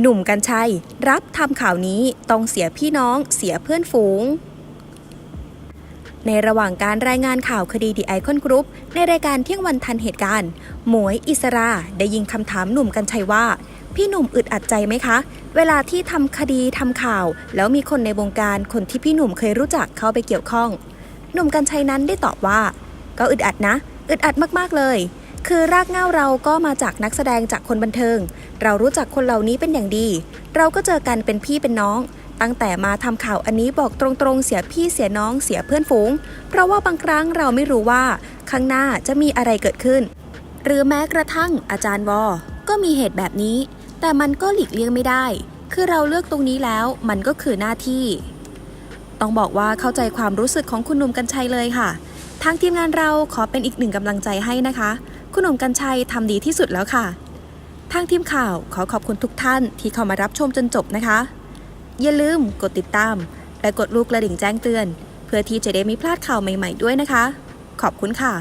หนุ่มกัญชัย รับทำข่าวนี้ต้องเสียพี่น้องเสียเพื่อนฝูง ในระหว่างการรายงานข่าวคดีดีไอคอนกรุ๊ปในรายการเที่ยงวันทันเหตุการณ์ หมวยอิสราได้ยิงคำถามหนุ่มกัญชัยว่า พี่หนุ่มอึดอัดใจไหมคะ เวลาที่ทำคดีทำข่าว แล้วมีคนในวงการคนที่พี่หนุ่มเคยรู้จักเข้าไปเกี่ยวข้อง หนุ่มกัญชัยนั้นได้ตอบว่า ก็อึดอัดนะ อึดอัดมากๆเลย คือรากเหง้าเราก็มาจากนักแสดงจากคนบันเทิง เรารู้จักคนเหล่านี้เป็นอย่างดี เราก็เจอกันเป็นพี่เป็นน้อง ตั้งแต่มาทำข่าวอันนี้บอกตรงๆ เสียพี่เสียน้องเสียเพื่อนฝูง เพราะว่าบางครั้งเราไม่รู้ว่าข้างหน้าจะมีอะไรเกิดขึ้น หรือแม้กระทั่งอาจารย์วอ ก็มีเหตุแบบนี้ แต่มันก็หลีกเลี่ยงไม่ได้ คือเราเลือกตรงนี้แล้วมันก็คือหน้าที่ ต้องบอกว่าเข้าใจความรู้สึกของคุณหนุ่มกัญชัยเลยค่ะ ทางทีมงานเราขอเป็นอีกหนึ่งกำลังใจให้นะคะ คุณหนุ่มกัญชัยทำดีที่สุดแล้วค่ะ ทางทีมข่าวขอขอบคุณทุกท่านที่เข้ามารับชมจนจบนะคะ อย่าลืมกดติดตาม และกดลูกกระดิ่งแจ้งเตือน เพื่อที่จะได้ไม่พลาดข่าวใหม่ ๆ ด้วยนะคะ ขอบคุณค่ะ